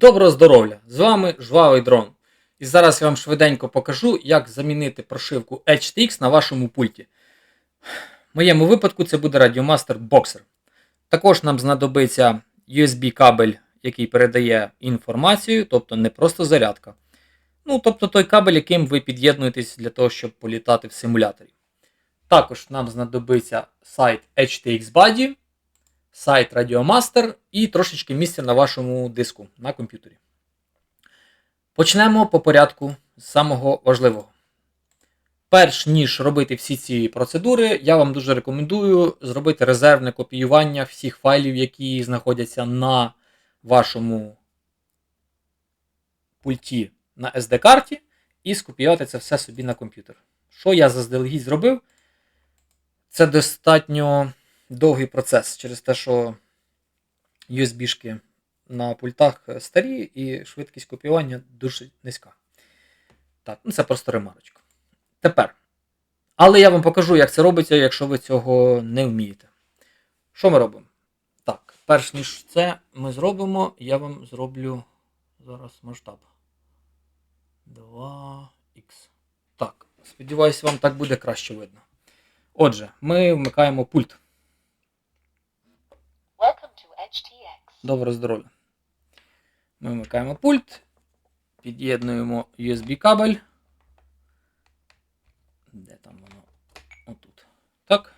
Доброго здоров'я! З вами Жвавий Дрон. І зараз я вам швиденько покажу, як замінити прошивку HTX на вашому пульті. В моєму випадку це буде Radiomaster Boxer. Також нам знадобиться USB кабель, який передає інформацію, тобто не просто зарядка. Ну, тобто той кабель, яким ви під'єднуєтесь для того, щоб політати в симуляторі. Також нам знадобиться сайт HTX Buddy, сайт Radiomaster і трошечки місця на вашому диску на комп'ютері. Почнемо по порядку з самого важливого. Перш ніж робити всі ці процедури, я вам дуже рекомендую зробити резервне копіювання всіх файлів, які знаходяться на вашому пульті на SD-карті, і скопіювати це все собі на комп'ютер. Що я заздалегідь зробив? Це достатньо довгий процес через те, що USB-шки на пультах старі і швидкість копіювання дуже низька. Так, ну це просто ремарочка. Тепер. Але я вам покажу, як це робиться, якщо ви цього не вмієте. Що ми робимо? Так, перш ніж це ми зробимо, я вам зроблю зараз масштаб. 2х. Так, сподіваюся, вам так буде краще видно. Отже, ми вмикаємо пульт. Добре здоров'я. Ми вмикаємо пульт, під'єднуємо USB кабель. Де там воно? Отут. Так.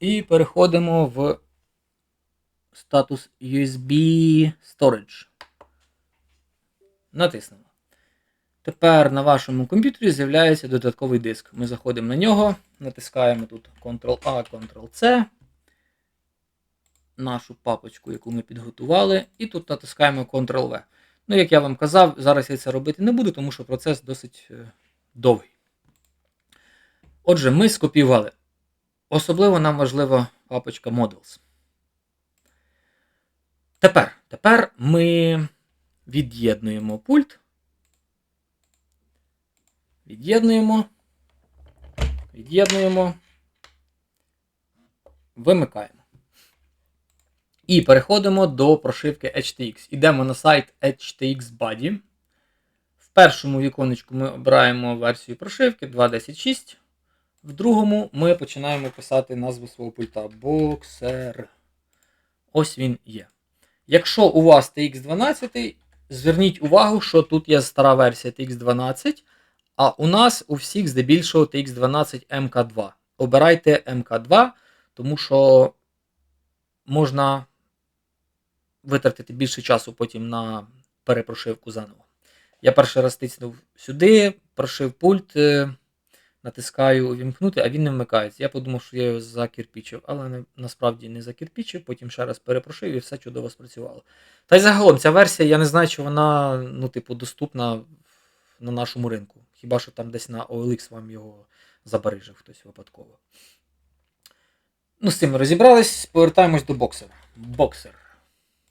І переходимо в статус USB Storage. Натиснемо. Тепер на вашому комп'ютері з'являється додатковий диск. Ми заходимо на нього, натискаємо тут Ctrl-A, Ctrl-C нашу папочку, яку ми підготували, і тут натискаємо Ctrl-V. Ну, як я вам казав, зараз я це робити не буду, тому що процес досить е, довгий. Отже, ми скопіювали. Особливо нам важлива папочка Models. Тепер, тепер ми від'єднуємо пульт. Від'єднуємо. Від'єднуємо. Вимикаємо. І переходимо до прошивки HTX. Ідемо на сайт HTX Buddy. В першому віконечку ми обираємо версію прошивки 2.10.6. В другому ми починаємо писати назву свого пульта. Boxer. Ось він є. Якщо у вас TX12, зверніть увагу, що тут є стара версія TX12, а у нас у всіх здебільшого TX12 MK2. Обирайте MK2, тому що можна витратити більше часу потім на перепрошивку заново. Я перший раз тиснув сюди, прошив пульт, е, натискаю увімкнути, а він не вмикається. Я подумав, що я його закірпічив, але не, насправді не закірпічив, потім ще раз перепрошив і все чудово спрацювало. Та й загалом ця версія, я не знаю, чи вона ну, типу, доступна на нашому ринку. Хіба що там десь на OLX вам його забарижив хтось випадково. Ну, з цим розібрались, повертаємось до боксера. Боксер.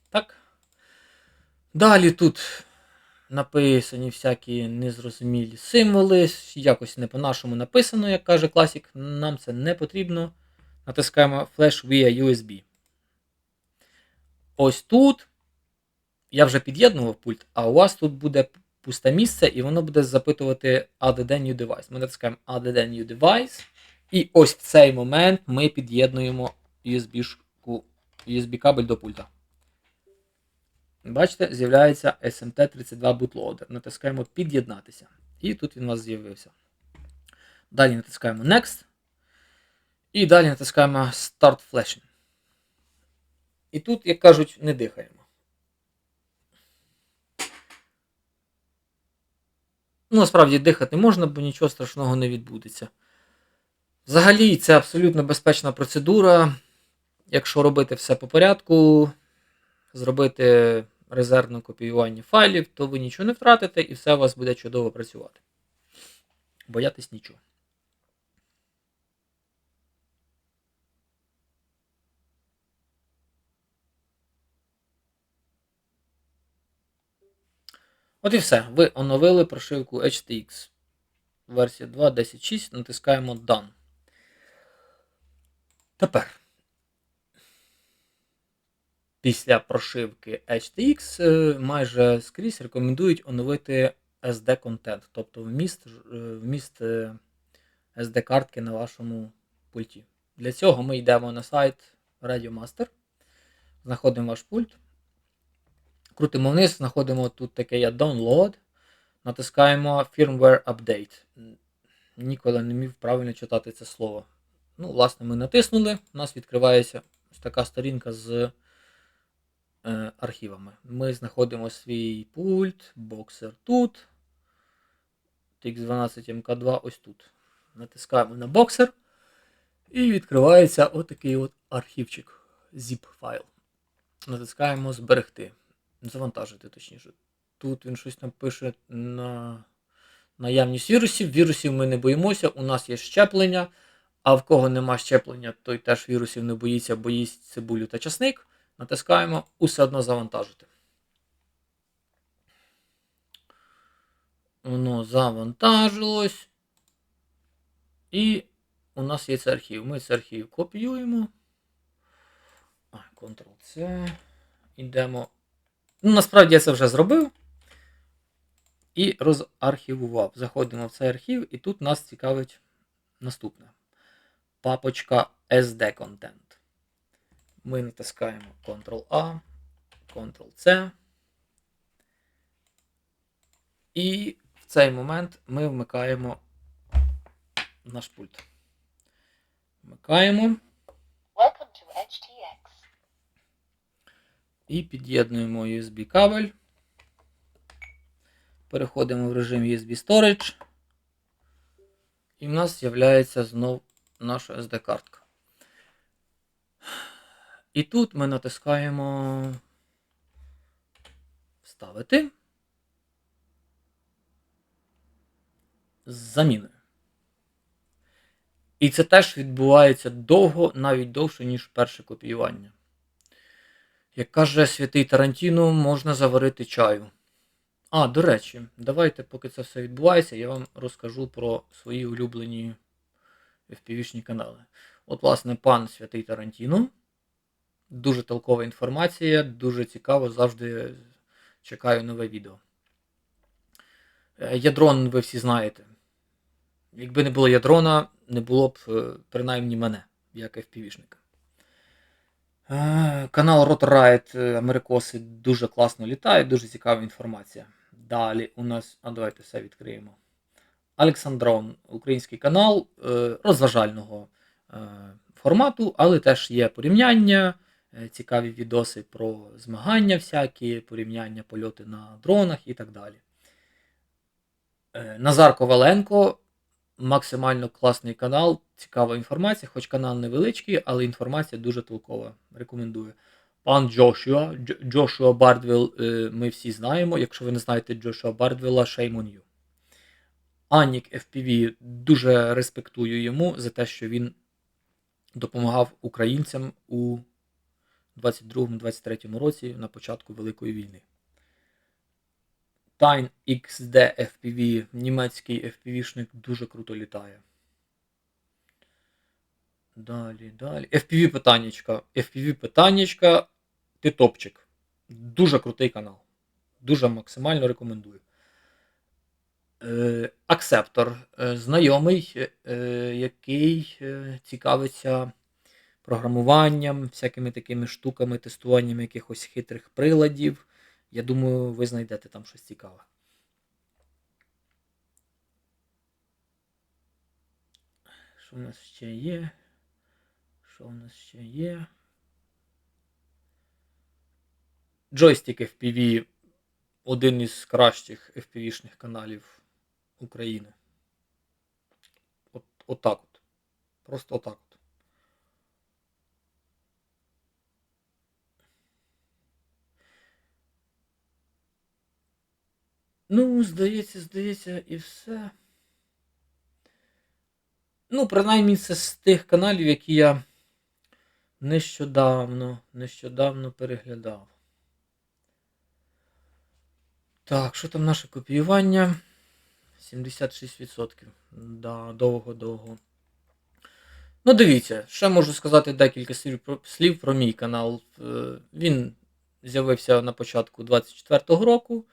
Так. Далі тут написані всякі незрозумілі символи, якось не по-нашому написано, як каже класік. Нам це не потрібно. Натискаємо Flash via USB. Ось тут я вже під'єднував пульт, а у вас тут буде пусте місце, і воно буде запитувати add new device. Ми натискаємо add new device. І ось в цей момент ми під'єднуємо USB-шку, USB до пульта. Бачите, з'являється SMT32 Bootloader. Натискаємо під'єднатися. І тут він у нас з'явився. Далі натискаємо Next. І далі натискаємо Start Flashing. І тут, як кажуть, не дихаємо. Ну, насправді дихати можна, бо нічого страшного не відбудеться. Взагалі, це абсолютно безпечна процедура. Якщо робити все по порядку, зробити резервне копіювання файлів, то ви нічого не втратите і все у вас буде чудово працювати. Боятись нічого. От і все. Ви оновили прошивку HTX. Версія 2.10.6. Натискаємо Done. Тепер після прошивки HTX е, майже скрізь рекомендують оновити SD-контент, тобто вміст, е, вміст е, SD-картки на вашому пульті. Для цього ми йдемо на сайт RadioMaster, знаходимо ваш пульт, крутимо вниз, знаходимо тут таке є Download, натискаємо Firmware Update. Ніколи не міг правильно читати це слово. Ну, власне, ми натиснули, у нас відкривається ось така сторінка з архівами. Ми знаходимо свій пульт, боксер тут. TX12 MK2 ось тут. Натискаємо на боксер. І відкривається отакий от архівчик. Zip файл. Натискаємо зберегти. Завантажити, точніше. Тут він щось там пише на наявність вірусів. Вірусів ми не боїмося, у нас є щеплення. А в кого нема щеплення, той теж вірусів не боїться, бо їсть цибулю та часник. Натискаємо усе одно завантажити. Воно завантажилось. І у нас є цей архів. Ми цей архів копіюємо. Ctrl-C. Ідемо. Ну, насправді я це вже зробив. І розархівував. Заходимо в цей архів, і тут нас цікавить наступне. Папочка SD Content. Ми натискаємо Ctrl-A, Ctrl-C. І в цей момент ми вмикаємо наш пульт. Вмикаємо і під'єднуємо USB кабель. Переходимо в режим USB Storage. І в нас з'являється знов наша SD-картка. І тут ми натискаємо Вставити. З заміною. І це теж відбувається довго, навіть довше, ніж перше копіювання. Як каже святий Тарантіно, можна заварити чаю. А, до речі, давайте, поки це все відбувається, я вам розкажу про свої улюблені FPV-шні канали. От, власне, пан Святий Тарантіно. Дуже толкова інформація, дуже цікаво, завжди чекаю нове відео. Е, Ядрон, ви всі знаєте. Якби не було ядрона, не було б е, принаймні мене, як FPV-шника. Е, Канал е, Америкоси дуже класно літає, дуже цікава інформація. Далі у нас, а давайте все відкриємо. Олександрон, український канал розважального формату, але теж є порівняння, цікаві відоси про змагання всякі, порівняння польоти на дронах і так далі. Е, Назар Коваленко максимально класний канал, цікава інформація, хоч канал невеличкий, але інформація дуже толкова. Рекомендую. Пан Джошуа, Джошуа Бардвелл, е, ми всі знаємо. Якщо ви не знаєте Джошуа Бардвелла, shame on you. Анік FPV дуже респектую йому за те, що він допомагав українцям у 22-23 році на початку Великої війни. Tine XD FPV, німецький FPV-шник, дуже круто літає. Далі, далі. FPV питаннячка. FPV питаннячка. Ти топчик. Дуже крутий канал. Дуже максимально рекомендую. Аксептор. Е, знайомий, е, який е, цікавиться програмуванням, всякими такими штуками, тестуванням якихось хитрих приладів. Я думаю, ви знайдете там щось цікаве. Що в нас ще є? Що в нас ще є? Джойстик FPV один із кращих FPV-шних каналів України. От, отак от. Просто отак Ну, здається, здається, і все. Ну, принаймні, це з тих каналів, які я нещодавно, нещодавно переглядав. Так, що там наше копіювання? 76%. Да, довго-довго. Ну, дивіться, ще можу сказати декілька слів про, мій канал. Е, Він з'явився на початку 24-го року.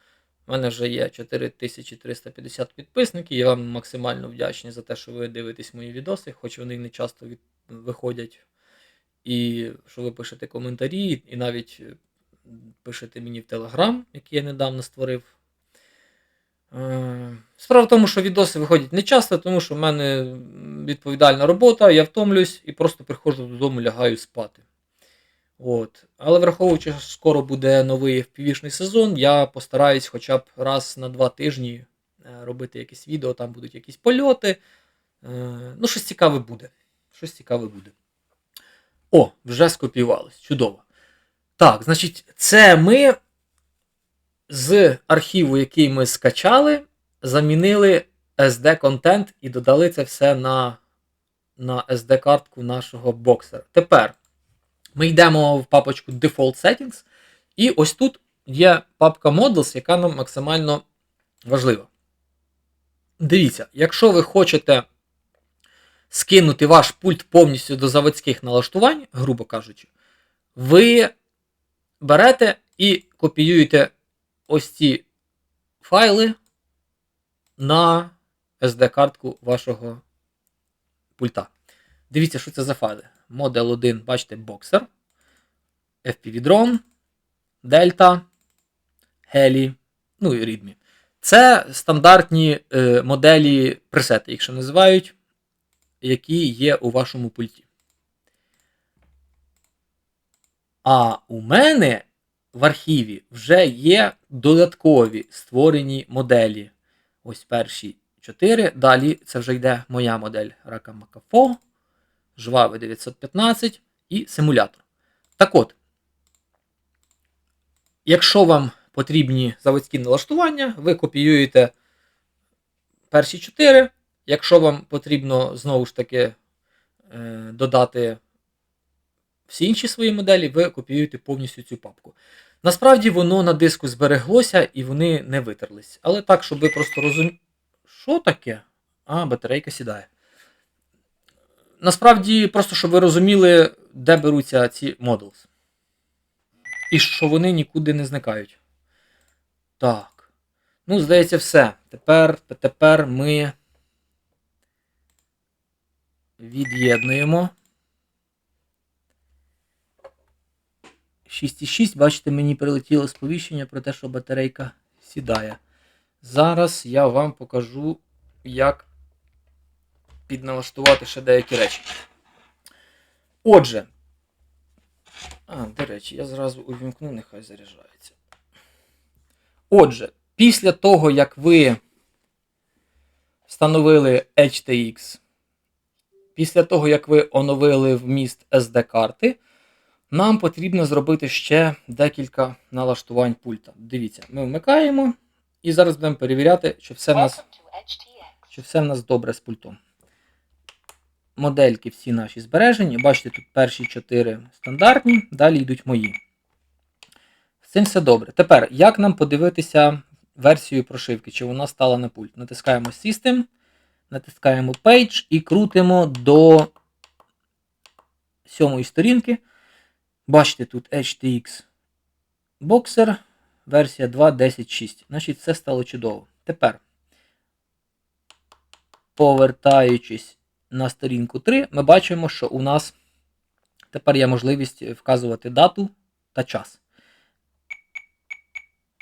У мене вже є 4350 підписників. Я вам максимально вдячний за те, що ви дивитесь мої відоси, хоч вони не часто від... виходять. І що ви пишете коментарі, і навіть е, пишете мені в Телеграм, який я недавно створив. Е, Справа в тому, що відоси виходять не часто, тому що в мене відповідальна робота, я втомлююсь і просто приходжу додому, лягаю спати. От. Але враховуючи, що скоро буде новий FPV-шний сезон, я постараюсь хоча б раз на два тижні е, робити якісь відео, там будуть якісь польоти. Е, Ну, щось цікаве буде. Щось цікаве буде. О, вже скопіювалось. Чудово. Так, значить, це ми з архіву, який ми скачали, замінили SD-контент і додали це все на, на SD-картку нашого боксера. Тепер ми йдемо в папочку Default Settings, і ось тут є папка Models, яка нам максимально важлива. Дивіться, якщо ви хочете скинути ваш пульт повністю до заводських налаштувань, грубо кажучи, ви берете і копіюєте ось ці файли на SD-картку вашого пульта. Дивіться, що це за файли. Model 1, бачите, Boxer, FPV Drone, Delta, Heli, ну і Readme. Це стандартні е, моделі пресети, ще називають, які є у вашому пульті. А у мене в архіві вже є додаткові створені моделі. Ось перші 4. Далі це вже йде моя модель Rakamakafo, Жвавий 915 і симулятор. Так от, якщо вам потрібні заводські налаштування, ви копіюєте перші 4. Якщо вам потрібно знову ж таки е, додати всі інші свої моделі, ви копіюєте повністю цю папку. Насправді воно на диску збереглося і вони не витерлись. Але так, щоб ви просто розуміли. Що таке? А, батарейка сідає. Насправді, просто щоб ви розуміли, де беруться ці models. І що вони нікуди не зникають. Так. Ну, здається, все. Тепер, тепер ми від'єднуємо. 6,6, бачите, мені прилетіло сповіщення про те, що батарейка сідає. Зараз я вам покажу, як підналаштувати ще деякі речі. Отже, а, до речі, я зразу увімкну, нехай заряджається. Отже, після того, як ви встановили HTX, після того, як ви оновили вміст SD-карти, нам потрібно зробити ще декілька налаштувань пульта. Дивіться, ми вмикаємо і зараз будемо перевіряти, чи все в нас, чи все в нас добре з пультом. Модельки всі наші збережені. Бачите, тут перші 4 стандартні, далі йдуть мої. З цим все добре. Тепер, як нам подивитися версію прошивки, чи вона стала на пульт? Натискаємо System, натискаємо Page і крутимо до сьомої сторінки. Бачите, тут HTX Boxer, версія 2.10.6. Значить, все стало чудово. Тепер, повертаючись на сторінку 3, ми бачимо, що у нас тепер є можливість вказувати дату та час.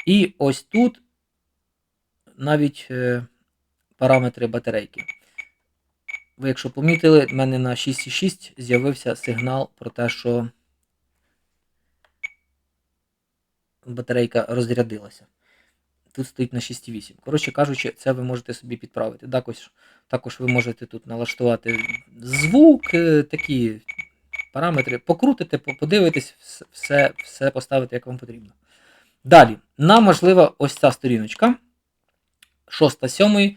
І ось тут навіть е, параметри батарейки. Ви, якщо помітили, в мене на 6.6 з'явився сигнал про те, що батарейка розрядилася. Тут стоїть на 6,8. Коротше кажучи, це ви можете собі підправити. Також, також ви можете тут налаштувати звук, е, такі параметри, покрутите, по- подивитесь, все, все поставити, як вам потрібно. Далі, нам важлива ось ця сторіночка. 6-7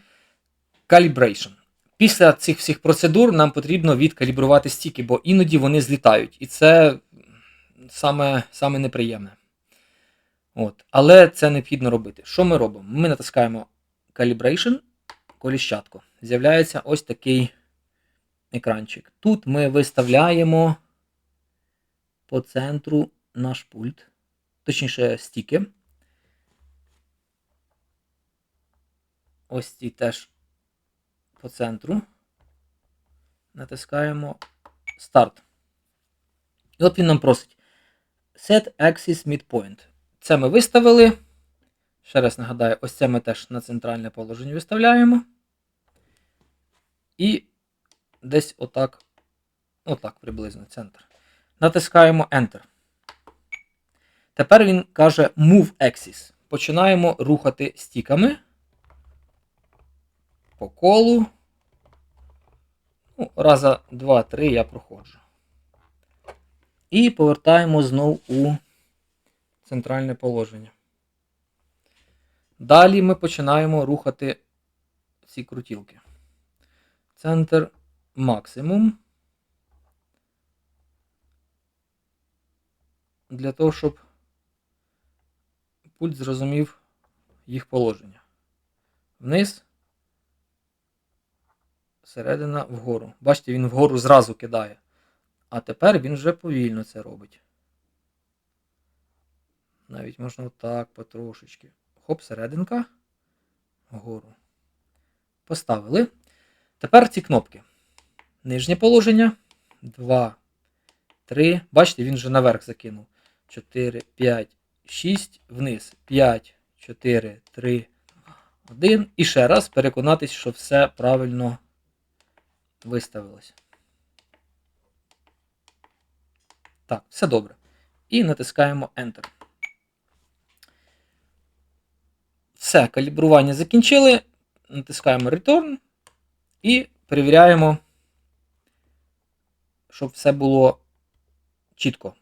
Calibration. Після цих всіх процедур нам потрібно відкалібрувати стіки, бо іноді вони злітають. І це саме, саме неприємне. От. Але це необхідно робити. Що ми робимо? Ми натискаємо Calibration, коліщатку. З'являється ось такий екранчик. Тут ми виставляємо по центру наш пульт, точніше, стіки. Ось ці теж по центру. Натискаємо старт. І от він нам просить Set Axis Midpoint. Це ми виставили. Ще раз нагадаю, ось це ми теж на центральне положення виставляємо. І десь отак, отак приблизно центр. Натискаємо Enter. Тепер він каже Move Axis. Починаємо рухати стіками по колу. Ну, раза 2-3 я проходжу. І повертаємо знов у центральне положення. Далі ми починаємо рухати ці крутілки. Центр максимум. Для того, щоб пульт зрозумів їх положення. Вниз, середина вгору. Бачите, він вгору зразу кидає. А тепер він вже повільно це робить. Навіть можна отак потрошечки. Хоп, серединка. Вгору. Поставили. Тепер ці кнопки. Нижнє положення. 2, 3. Бачите, він вже наверх закинув. 4, 5, 6. Вниз. 5, 4, 3, 1. І ще раз переконатись, що все правильно виставилось. Так, все добре. І натискаємо Enter. Все, калібрування закінчили. Натискаємо Return і перевіряємо, щоб все було чітко.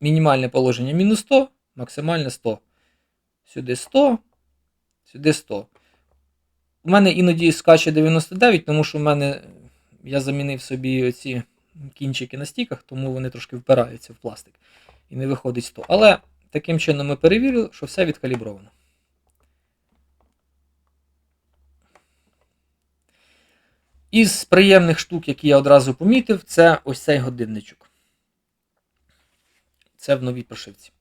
Мінімальне положення мінус 100, максимальне 100. Сюди 100, сюди 100. У мене іноді скаче 99, тому що в мене я замінив собі оці кінчики на стіках, тому вони трошки впираються в пластик і не виходить 100. Але таким чином ми перевірили, що все відкалібровано. Із приємних штук, які я одразу помітив, це ось цей годинничок. Це в новій прошивці.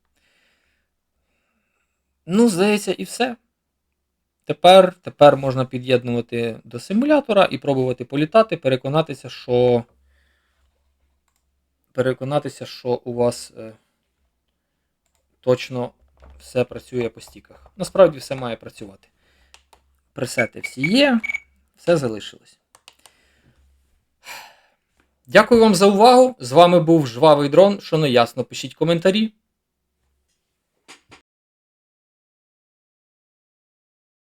Ну, здається, і все. Тепер, тепер можна під'єднувати до симулятора і пробувати політати, переконатися, що переконатися, що у вас е, точно все працює по стіках. Насправді все має працювати. Пресети всі є, все залишилось. Дякую вам за увагу. З вами був Жвавий дрон. Що не ясно, пишіть коментарі.